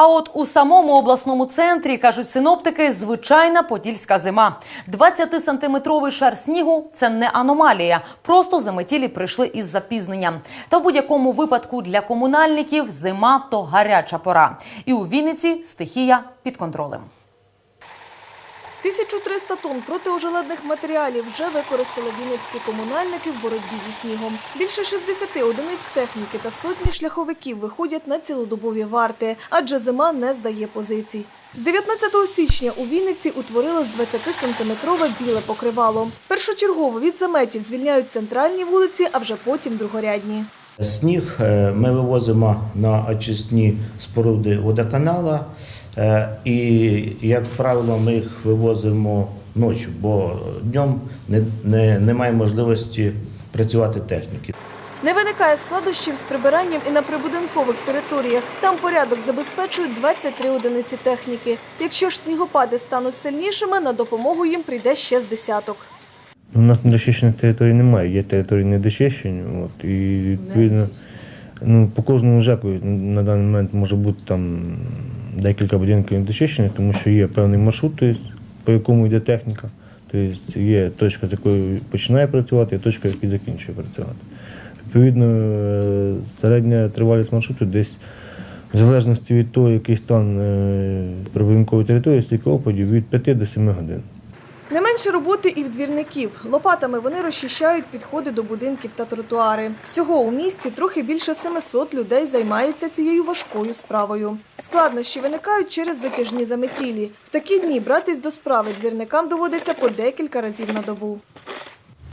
А от у самому обласному центрі кажуть синоптики, звичайна подільська зима. 20-сантиметровий шар снігу це не аномалія. Просто заметілі прийшли із запізненням. Та в будь-якому випадку для комунальників зима то гаряча пора. І у Вінниці стихія під контролем. 1300 тонн протиожеледних матеріалів вже використали вінницькі комунальники в боротьбі зі снігом. Більше 60 одиниць техніки та сотні шляховиків виходять на цілодобові варти, адже зима не здає позицій. З 19 січня у Вінниці утворилось 20-сантиметрове біле покривало. Першочергово від заметів звільняють центральні вулиці, а вже потім другорядні. Сніг е, ми вивозимо на очисні споруди водоканала, е, і, як правило, ми їх вивозимо ночі, бо днем не, не, немає можливості працювати техніки. Не виникає складощів з прибиранням і на прибудинкових територіях. Там порядок забезпечують 23 одиниці техніки. Якщо ж снігопади стануть сильнішими, на допомогу їм прийде ще з десяток. У нас недочищених територій немає, є території недочищені. От, і відповідно, ну, по кожному ЖЕКу на даний момент може бути там декілька будинків недочищених, тому що є певний маршрут, тобто, по якому йде техніка. Тобто є точка, з якої починає працювати, є точка, яка закінчує працювати. Відповідно, е, середня тривалість маршруту десь в залежності від того, який стан е, прибудинкової території, стільки опадів, від 5 до 7 годин. Не менше роботи і в двірників. Лопатами вони розчищають підходи до будинків та тротуари. Всього у місті трохи більше 700 людей займаються цією важкою справою. Складнощі виникають через затяжні заметілі. В такі дні братись до справи двірникам доводиться по декілька разів на добу.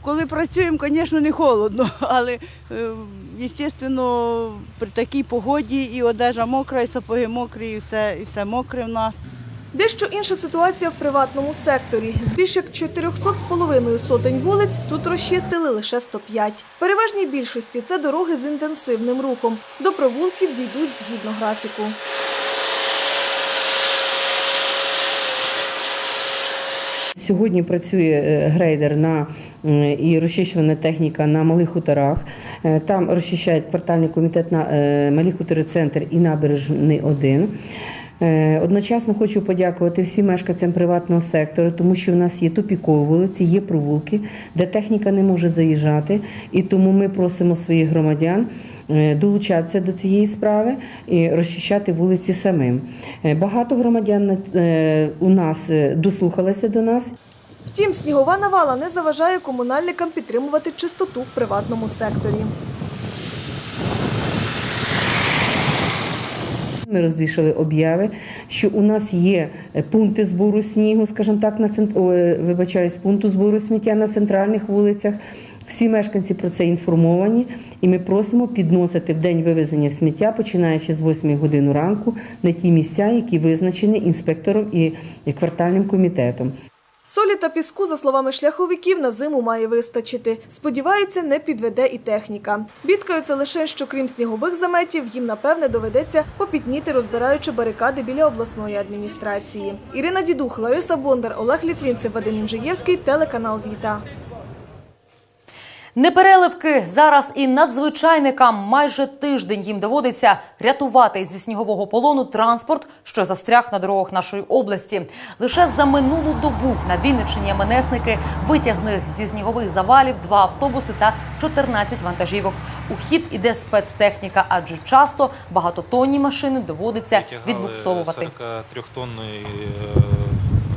Коли працюємо, звісно, не холодно, але, звісно, при такій погоді і одежа мокра, і сапоги мокрі, і все, і все мокре в нас. Дещо інша ситуація в приватному секторі. З більш як 400 з половиною сотень вулиць тут розчистили лише 105. В переважній більшості це дороги з інтенсивним рухом. До провулків дійдуть згідно графіку. Сьогодні працює е, грейдер на і розчищувана техніка на малих хуторах. Е, Там розчищають квартальний комітет на е, малі хутори центр і набережний 1. Е, Одночасно хочу подякувати всім мешканцям приватного сектору, тому що в нас є тупікові вулиці, є провулки, де техніка не може заїжджати. І тому ми просимо своїх громадян е, долучатися до цієї справи і розчищати вулиці самим. Е, Багато громадян у нас дослухалися до нас Втім, снігова навала не заважає комунальникам підтримувати чистоту в приватному секторі. Ми розвішали обяви, що у нас є е, пункти збору снігу, скажімо так, на цент... о, е, вибачаюсь, пункту збору сміття на центральних вулицях. Всі мешканці про це інформовані, і ми просимо підносити в день вивезення сміття, починаючи з 8 години ранку, на ті місця, які визначені інспектором і квартальним комітетом. Солі та піску, за словами шляховиків, на зиму має вистачити. Сподіваються, не підведе і техніка. Бідкаються лише, що крім снігових заметів, їм напевне доведеться попітніти, розбираючи барикади біля обласної адміністрації. Ірина Дідух, Лариса Бондар, Олег Літвінцев, Вадим Інжиєвський, телеканал Віта. Непереливки зараз і надзвичайникам майже тиждень їм доводиться рятувати зі снігового полону транспорт, що застряг на дорогах нашої області. Лише за минулу добу на Вінниччині МНСники витягли зі снігових завалів два автобуси та 14 вантажівок. У хід іде спецтехніка, адже часто багатотонні машини доводиться відбуксовувати. 43-тонну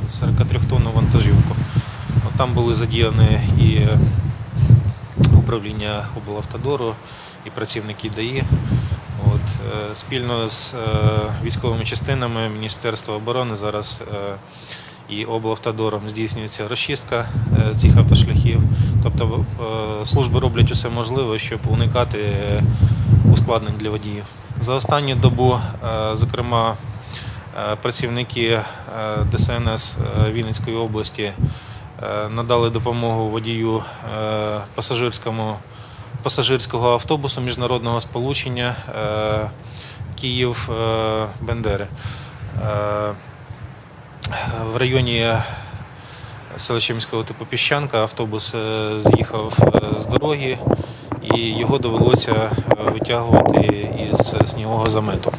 43-тонну вантажівку. Там були задіяні і е, управління облавтодору, і працівники ДАІ. От, е, спільно з е, військовими частинами Міністерства оборони зараз е, і облавтодором здійснюється розчистка цих автошляхів. Тобто служби роблять усе можливе, щоб уникати ускладнень для водіїв. За останню добу, зокрема, працівники ДСНС Вінницької області надали допомогу водію е, пасажирському пасажирського автобусу міжнародного сполучення е, Київ е, Бендери. Е, В районі селища міського типу Піщанка автобус е, з'їхав е, з дороги і його довелося е, витягувати із снігового замету.